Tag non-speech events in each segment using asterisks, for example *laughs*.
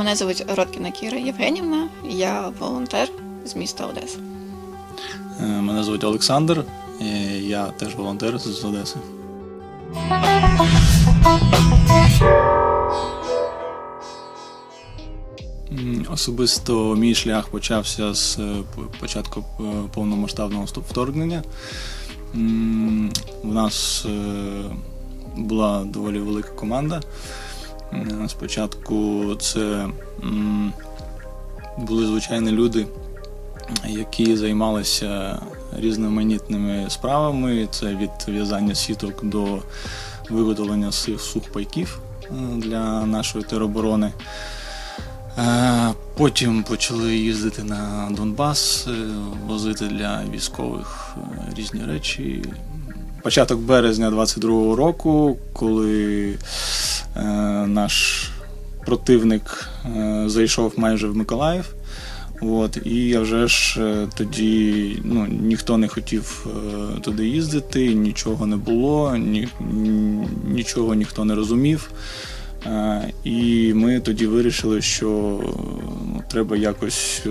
Мене звуть Родкіна Кіра Євгенівна, я волонтер з міста Одеса. Е, Мене звуть Олександр, я теж волонтер з Одеси. Особисто мій шлях почався з е, початку е, повномасштабного вторгнення. У нас була доволі велика команда. М, Спочатку це були звичайні люди, які займалися різноманітними справами. Це від в'язання сіток до виготовлення сухпайків е, для нашої тероборони. Е, Потім почали їздити на Донбас, е, возити для військових е, різні речі. Початок березня 22-го року, коли е, наш противник е, зайшов майже в Миколаїв. От, і вже ж е, тоді ну, ніхто не хотів е, туди їздити, нічого не було, ні, ні- нічого ніхто не розумів. Е, І ми тоді вирішили, що ну, треба якось е,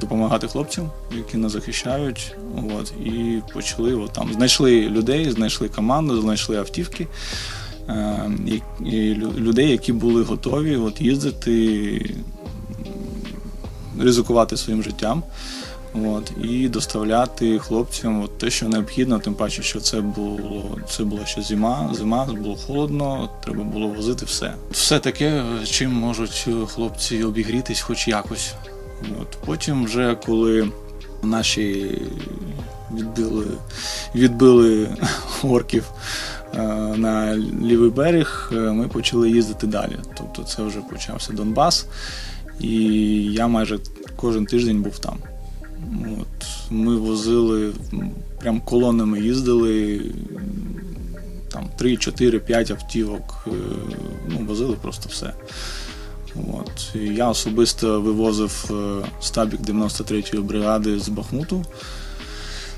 допомагати хлопцям, які нас захищають. От, і почали от, там, знайшли людей, знайшли команду, знайшли автівки. Е, людей, які були готові от, їздити, ризикувати своїм життям. От, і доставляти хлопцям от те, що необхідно, тим паче, що це було це була ще зима, зима, було холодно, треба було возити все. Все таке, чим можуть хлопці обігрітись хоч якось. От. Потім, вже коли наші відбили, відбили *laughs* орків на лівий берег, е, ми почали їздити далі. Тобто це вже почався Донбас, і я майже кожен тиждень був там. От, ми возили, прям колонами їздили, там 3, 4, 5 автівок, е, ну, возили просто все. От. Я особисто вивозив е, стабік 93-ї бригади з Бахмуту,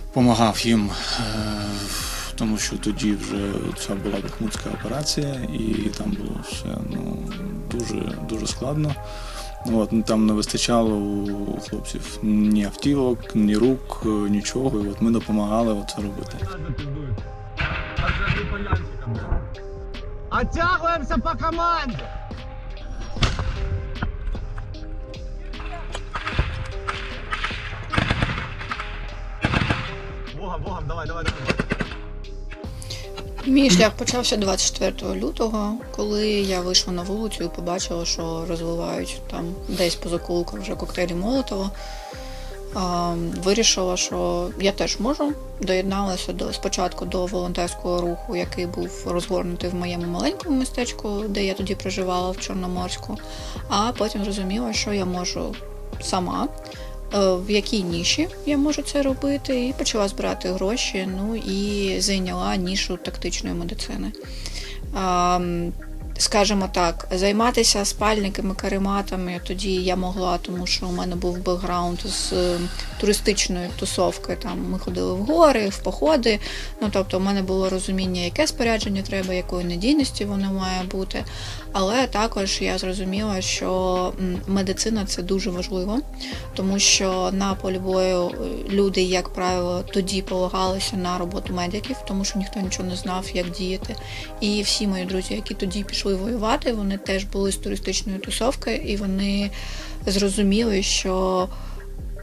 допомагав їм, е, тому що тоді вже ця була Бахмутська операція, і там було все ну, дуже, дуже складно. От, ну, там не вистачало у хлопців ні автівок, ні рук, нічого. І от ми допомагали от це робити. Оттягиваемся по команде! Богом, богом, давай, давай, давай. Мій шлях почався 24 лютого, коли я вийшла на вулицю і побачила, що розвивають там десь по закулках вже коктейлі Молотова. Вирішила, що я теж можу. Доєдналася до спочатку до волонтерського руху, який був розгорнутий в моєму маленькому містечку, де я тоді проживала в Чорноморську. А потім зрозуміла, що я можу сама, в якій ніші я можу це робити, і почала збирати гроші. Ну і зайняла нішу тактичної медицини. Скажімо так, займатися спальниками, карематами тоді я могла, тому що у мене був бекграунд з туристичної тусовки. Там ми ходили в гори, в походи. Ну тобто, у мене було розуміння, яке спорядження треба, якої надійності воно має бути. Але також я зрозуміла, що медицина це дуже важливо, тому що на полі бою е, люди, як правило, тоді полагалися на роботу медиків, тому що ніхто нічого не знав, як діяти. І всі мої друзі, які тоді пішли воювати, вони теж були з туристичної тусовки, і вони зрозуміли, що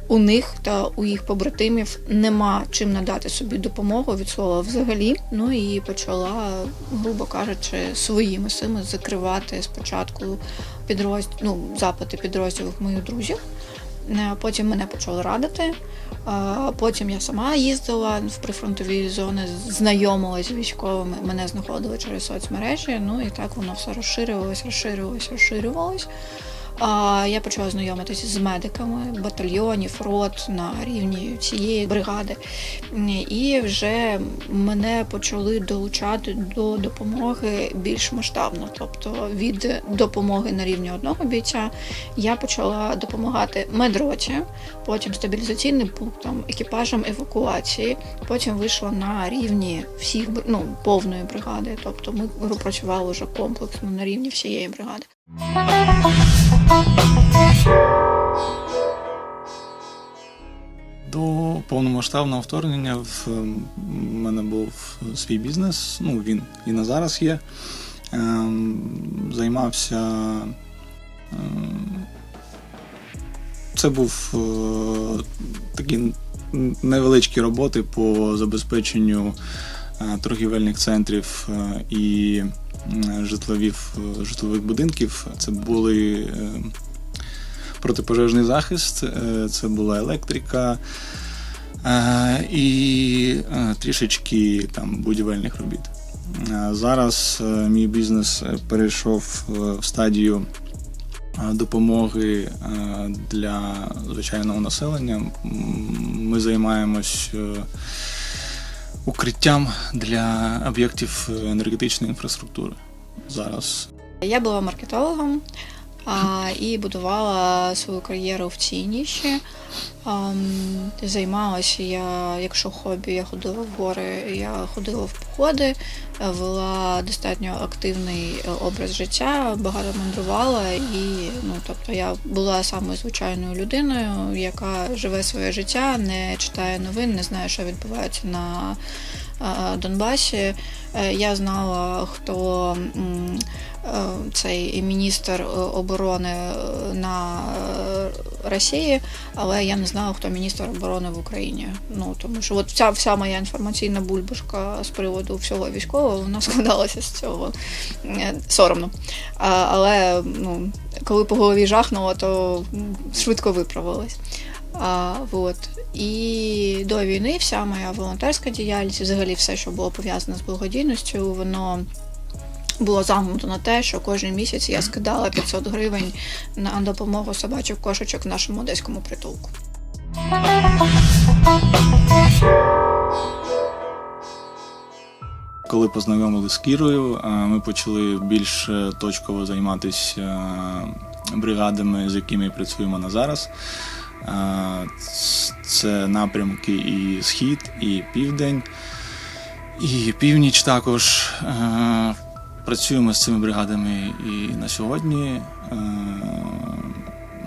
у них та у їх побратимів нема чим надати собі допомогу від слова взагалі. Ну і почала, грубо кажучи, своїми силами закривати спочатку підрозділ, ну, запити підрозділів моїх друзів. Е, Потім мене почали радити. Потім я сама їздила в прифронтові зони, знайомилась з військовими, мене знаходили через соцмережі. Ну і так воно все розширювалось, розширювалось, розширювалось. Я почала знайомитися з медиками батальйонів, рот на рівні цієї бригади. І вже мене почали долучати до допомоги більш масштабно. Тобто від допомоги на рівні одного бійця я почала допомагати медроті, потім стабілізаційним пунктам, екіпажам евакуації. Потім вийшла на рівні всіх ну, повної бригади. Тобто ми працювали вже комплексно на рівні всієї бригади. До повномасштабного вторгнення в мене був свій бізнес. Ну він і на зараз є. Ем, займався. Ем, це був е, такі невеличкі роботи по забезпеченню е, торгівельних центрів е, і житловів, е, житлових будинків. Це були е, протипожежний захист, е, це була електрика і трішечки там будівельних робіт. Зараз мій бізнес перейшов в стадію допомоги для звичайного населення. Ми займаємось укриттям для об'єктів е, енергетичної інфраструктури. Зараз Я була маркетологом а, і будувала свою кар'єру в цій ніші. Ам, Займалася я, якщо хобі, я ходила в гори, я ходила в походи, вела достатньо активний е, образ життя, багато мандрувала і ну, тобто я була самою звичайною людиною, яка живе своє життя, не читає новин, не знає, що відбувається на Донбасі. Е, Я знала, хто е, цей міністр е, оборони е, на е, Росії, але я не знала, хто міністр оборони в Україні. Ну тому що от вся, вся моя інформаційна бульбашка з приводу всього військового вона *laughs* складалася з цього Е, соромно. Але ну, коли по голові жахнуло, то швидко виправилась. А, вот. І до війни вся моя волонтерська діяльність, взагалі все, що було пов'язане з благодійністю, воно було замкнуто на те, що кожен місяць я скидала 500 гривень на допомогу собачих кошечок в нашому одеському притулку. Коли познайомилися з Кірою, ми почали більш е, точково займатися е, бригадами, з якими працюємо на зараз. Це напрямки і Схід, і Південь, і Північ також. Працюємо з цими бригадами і на сьогодні.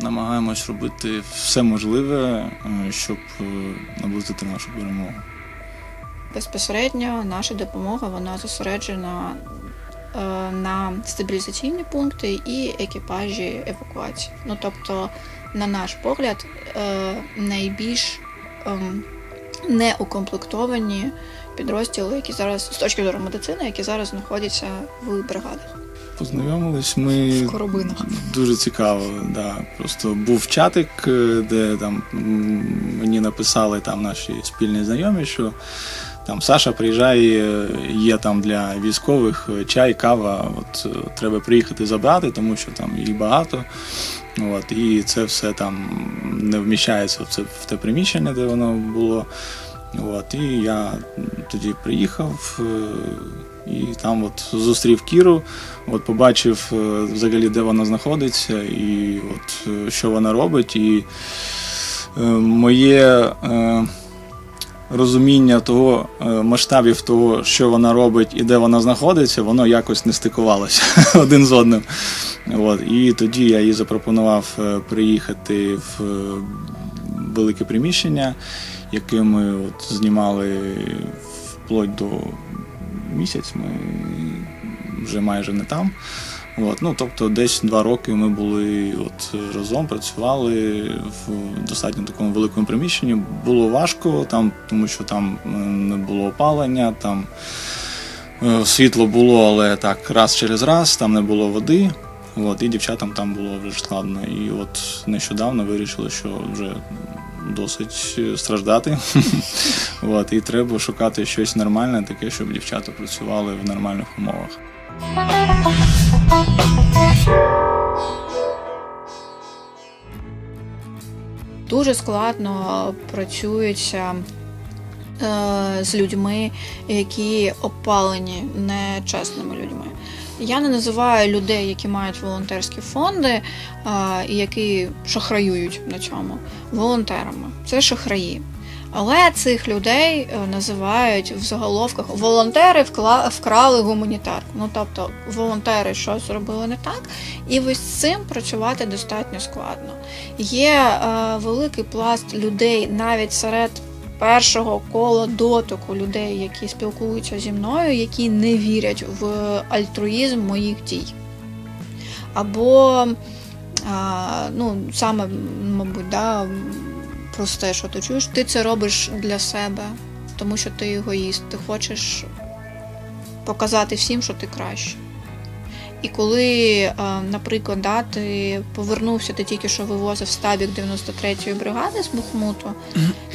Намагаємось робити все можливе, щоб е, наблизити нашу перемогу. Безпосередньо наша допомога вона зосереджена на стабілізаційні пункти і екіпажі евакуації. Ну тобто, на наш погляд, е, найбільш ем, неукомплектовані підрозділи, які зараз з точки зору медицини, які зараз знаходяться в бригадах Познайомились ми в коробинах. дуже цікаво. Да. Просто був чатик, е, де там мені написали там наші спільні знайомі, що там Саша приїжджає, є там для військових е, чай, кава. От е, треба приїхати забрати, тому що там їх багато. От, і це все там не вміщається в це в те приміщення, де воно було. От, і я тоді приїхав е, і там от зустрів Кіру, от побачив е, взагалі, де вона знаходиться, і от е, що вона робить. І е, моє е, розуміння того е, масштабів того, що вона робить і де вона знаходиться, воно якось не стикувалося *laughs* один з одним. От, і тоді я їй запропонував е, приїхати в е, велике приміщення, яке ми от знімали вплоть до місяць. Ми вже майже не там. От, ну, тобто десь два роки ми були от, разом, працювали в достатньо такому великому приміщенні. Було важко, там, тому що там е, не було опалення, там е, світло було, але так раз через раз, там не було води. От, і дівчатам там було вже складно. І от нещодавно вирішили, що вже досить е, страждати. *laughs* І треба шукати щось нормальне, таке, щоб дівчата працювали в нормальних умовах. Дуже складно працюється е, з людьми, які опалені нечесними людьми. Я не називаю людей, які мають волонтерські фонди е, і які шахраюють на цьому волонтерами. Це шахраї. Але цих людей е, називають в заголовках волонтери вкрали гуманітарку. Ну тобто волонтери щось зробили не так, і ось з цим працювати достатньо складно. Є е, великий пласт людей навіть серед першого кола дотику людей, які спілкуються зі мною, які не вірять в альтруїзм моїх дій. Або, а, ну, саме, мабуть, да, просте, що ти чуєш, ти це робиш для себе, тому що ти егоїст, ти хочеш показати всім, що ти краще. І коли, е, наприклад, да, ти повернувся, ти тільки що вивозив стабік 93-ї бригади з Бухмуту,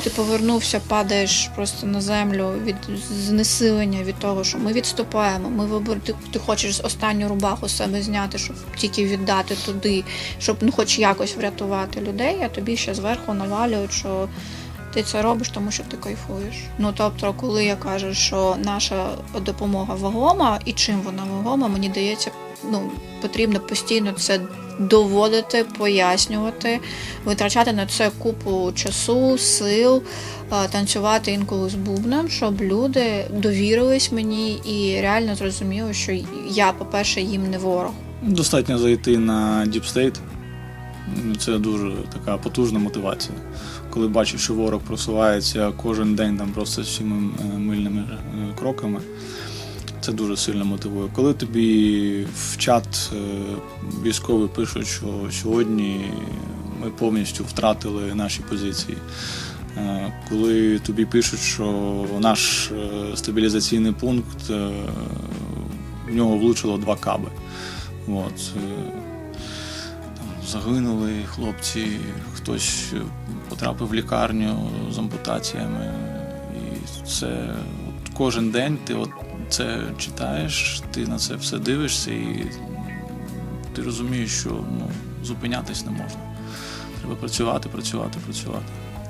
ти повернувся, падаєш просто на землю від знесилення від того, що ми відступаємо. Ми вибор... ти, ти хочеш останню рубаху з себе зняти, щоб тільки віддати туди, щоб ну, хоч якось врятувати людей, а тобі ще зверху навалюють, що ти це робиш, тому що ти кайфуєш. Ну тобто, коли я кажу, що наша допомога вагома, і чим вона вагома, мені дається, ну потрібно постійно це доводити, пояснювати, витрачати на це купу часу, сил, е, танцювати інколи з бубном, щоб люди довірились мені і реально зрозуміли, що я, по-перше, їм не ворог. Достатньо зайти на State. Ну, Це дуже така потужна мотивація. Коли бачиш, що ворог просувається кожен день там просто всіми е, мильними е, кроками, це дуже сильно мотивує. Коли тобі в чат е, військові пишуть, що сьогодні ми повністю втратили наші позиції. Е, Коли тобі пишуть, що наш е, стабілізаційний пункт в нього влучило два каби. От, там загинули хлопці, хтось потрапив в лікарню з ампутаціями. І це от кожен день ти от це читаєш, ти на це все дивишся і ти розумієш, що ну, зупинятись не можна. Треба працювати, працювати, працювати.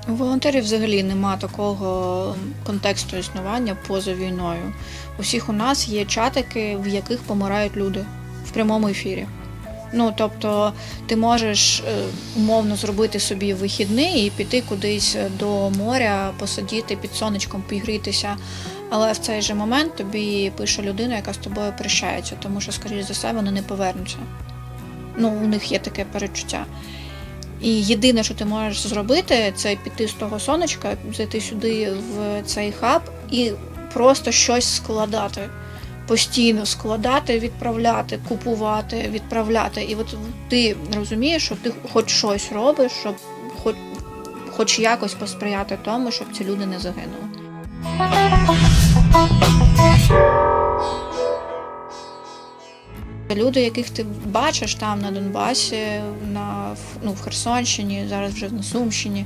У волонтерів взагалі нема такого контексту існування поза війною. Усіх у нас є чатики, в яких помирають люди в прямому ефірі. Ну тобто, ти можеш е, умовно зробити собі вихідний і піти кудись до моря, посидіти під сонечком, пігрітися. Але в цей же момент тобі пише людина, яка з тобою прощається, тому що, скоріш за все, вони не повернуться. Ну, у них є таке перечуття. І єдине, що ти можеш зробити, це піти з того сонечка, зайти сюди в цей хаб і просто щось складати. Постійно складати, відправляти, купувати, відправляти. І от ти розумієш, що ти хоч щось робиш, щоб хоч, хоч якось посприяти тому, щоб ці люди не загинули. Люди, яких ти бачиш там на Донбасі, на, ну, в Херсонщині, зараз вже на Сумщині,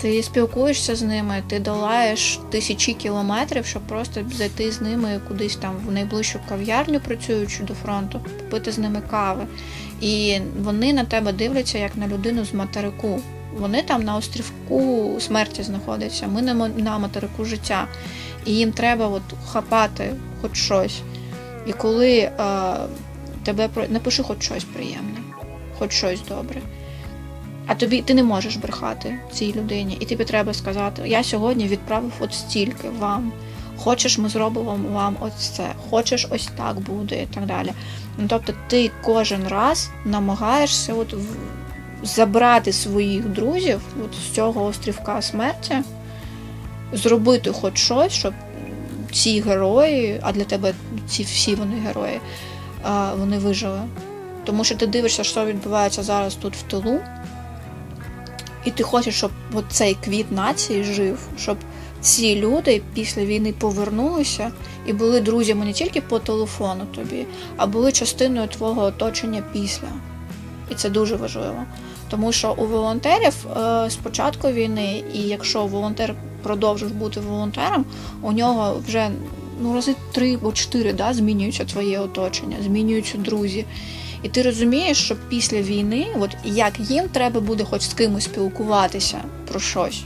ти спілкуєшся з ними, ти долаєш тисячі кілометрів, щоб просто зайти з ними кудись там в найближчу кав'ярню, працюючи до фронту, попити з ними кави. І вони на тебе дивляться як на людину з материку. Вони там на острівку смерті знаходяться, ми на материку життя. І їм треба от хапати хоч щось. І коли е, тебе напиши хоч щось приємне, хоч щось добре. А тобі ти не можеш брехати цій людині, і тобі треба сказати: я сьогодні відправив от стільки вам. Хочеш, ми зробимо вам ось це, хочеш, ось так буде, і так далі. Ну, тобто, ти кожен раз намагаєшся от забрати своїх друзів от з цього острівка смерті, зробити хоч щось, щоб ці герої, а для тебе ці всі вони герої, вони вижили. Тому що ти дивишся, що відбувається зараз тут в тилу, і ти хочеш, щоб цей квіт нації жив, щоб ці люди після війни повернулися і були друзями не тільки по телефону тобі, а були частиною твого оточення після. І це дуже важливо. Тому що у волонтерів е, з війни, і якщо волонтер продовжив бути волонтером, у нього вже ну, рази три або чотири да, змінюється твоє оточення, змінюються друзі. І ти розумієш, що після війни, от як їм треба буде хоч з кимось спілкуватися про щось,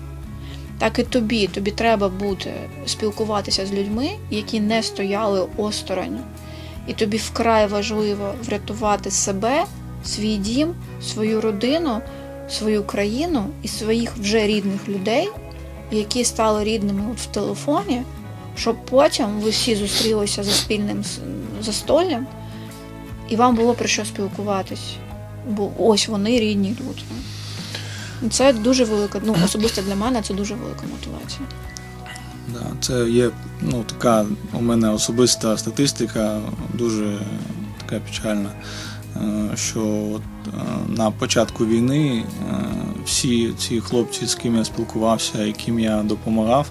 так і тобі. Тобі треба буде спілкуватися з людьми, які не стояли осторонь. І тобі вкрай важливо врятувати себе, свій дім, свою родину, свою країну і своїх вже рідних людей, які стали рідними в телефоні, щоб потім ви всі зустрілися за спільним застоллям, і вам було про що спілкуватись. Бо ось вони рідні люди. Це дуже велика, ну особисто для мене це дуже велика мотивація. Да, це є ну, така у мене особиста статистика, дуже така печальна. Е, Що от, е, на початку війни е, всі ці хлопці, з ким я спілкувався, яким я допомагав,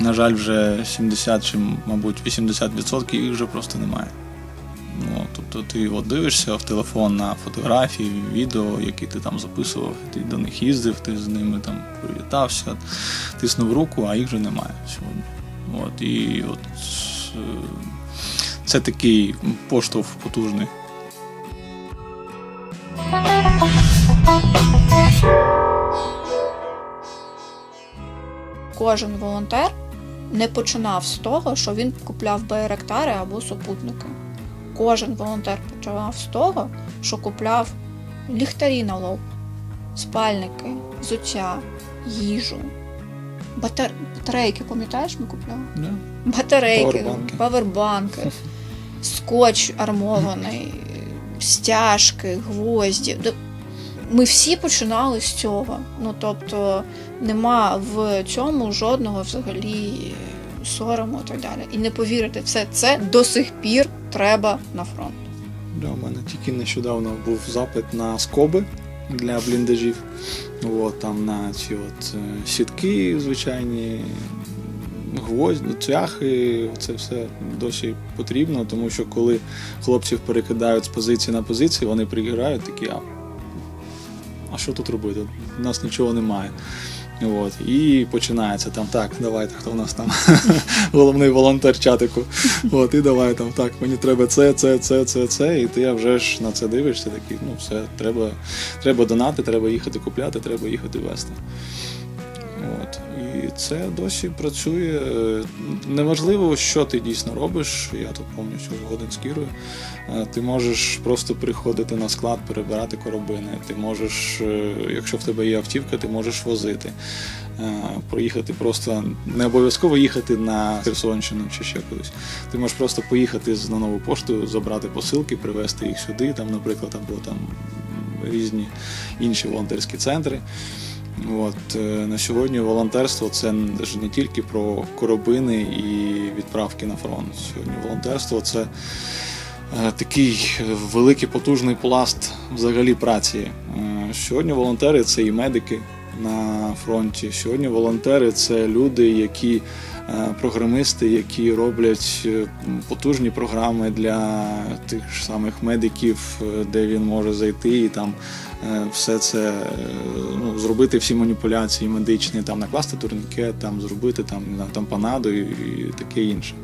на жаль, вже 70 чи, мабуть, 80% їх вже просто немає. Ну, тобто ти от дивишся в телефон на фотографії, відео, які ти там записував, ти до них їздив, ти з ними там привітався, тиснув руку, а їх вже немає сьогодні. От, і от це такий поштовх потужний. Кожен волонтер не починав з того, що він купляв байрактари або супутники. Кожен волонтер починав з того, що купляв ліхтарі на лоб, спальники, взуття, їжу, батар... батарейки, пам'ятаєш, ми купляли? Да? Батарейки, павербанки, *laughs* скотч армований, стяжки, гвозді. Ми всі починали з цього. Ну тобто нема в цьому жодного взагалі сорому і так далі. І не повірите, все це до сих пір треба на фронт. Да, у мене тільки нещодавно був запит на скоби для бліндажів. От, там на ці от е, сітки звичайні, гвозді, цвяхи, це все досі потрібно, тому що коли хлопців перекидають з позиції на позиції, вони приграють такі, а, а що тут робити? У нас нічого немає. От, і починається там так, давайте, хто в нас там *laughs* головний волонтер чатику. От, і давай там так, мені треба це, це, це, це, це. І ти вже ж на це дивишся, такий, ну все, треба, треба донати, треба їхати купляти, треба їхати вести. От. І це досі працює. Неважливо, що ти дійсно робиш. Я тут повністю згоден з Кірою. Е, Ти можеш просто приходити на склад, перебирати коробини. Ти можеш, е, якщо в тебе є автівка, ти можеш возити. Е, Проїхати просто не обов'язково їхати на Херсонщину чи ще кудись. Ти можеш просто поїхати на нову пошту, забрати посилки, привезти їх сюди, там, наприклад, або там різні інші волонтерські центри. От, е, на сьогодні волонтерство це ж не тільки про коробини і відправки на фронт. Сьогодні волонтерство це е, такий великий потужний пласт взагалі праці. Е, Сьогодні волонтери це і медики на фронті. Сьогодні волонтери це люди, які е, програмисти, які роблять е, потужні програми для тих ж самих медиків, е, де він може зайти і там е, все це е, ну, зробити всі маніпуляції медичні, там накласти турнікет, там зробити там, на тампонаду і, і таке інше.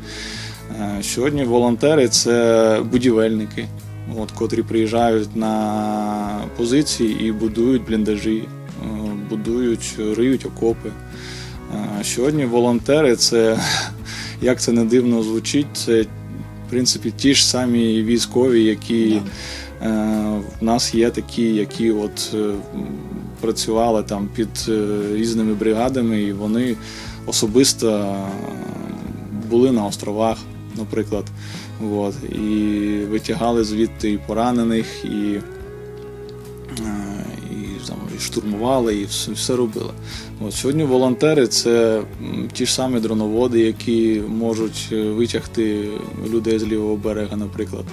Е, Сьогодні волонтери це будівельники, от, котрі приїжджають на позиції і будують бліндажі, е, будують, риють окопи. Е, Сьогодні волонтери це, як це не дивно звучить, це в принципі ті ж самі військові, які Да. е, в нас є такі, які от е, працювали там під е, різними бригадами, і вони особисто були на островах, наприклад. От, і витягали звідти і поранених, і, е, і, там, і штурмували, і все, все робили. От, сьогодні волонтери це ті ж самі дроноводи, які можуть е, витягти людей з лівого берега, наприклад.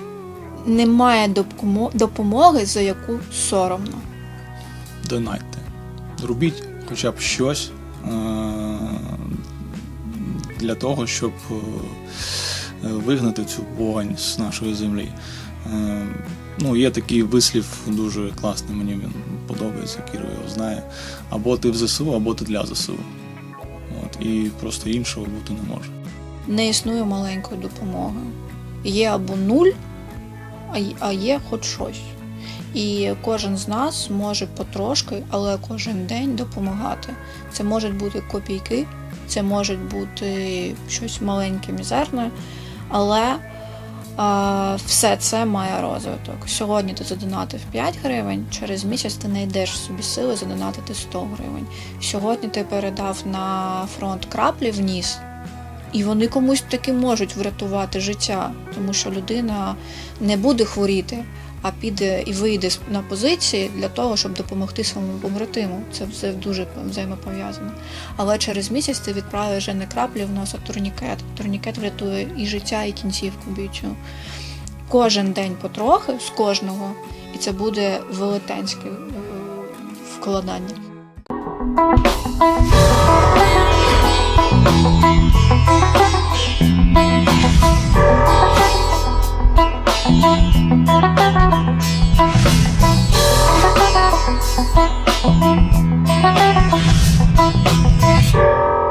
Немає допомоги, за яку соромно. Донайте. Робіть хоча б щось е, для того, щоб е, вигнати цю вогонь з нашої землі. Ну, є такий вислів дуже класний, мені він подобається, Кіро його знає. Або ти в ЗСУ, або ти для ЗСУ. От, і просто іншого бути не може. Не існує маленької допомоги. Є або нуль, а є хоч щось. І кожен з нас може потрошки, але кожен день допомагати. Це можуть бути копійки, це може бути щось маленьке, мізерне, але все це має розвиток. Сьогодні ти задонатив 5 гривень, через місяць ти знайдеш в собі сили задонатити 100 гривень. Сьогодні ти передав на фронт краплі вниз, і вони комусь таки можуть врятувати життя, тому що людина не буде хворіти, а піде і вийде на позиції для того, щоб допомогти своєму побратиму. Це все дуже взаємопов'язано. Але через місяць ти відправиш вже не краплі в нос, а турнікет. Турнікет врятує і життя, і кінцівку бійцю. Кожен день потрохи з кожного, і це буде велетенське е, вкладання. Thank you. Thank you.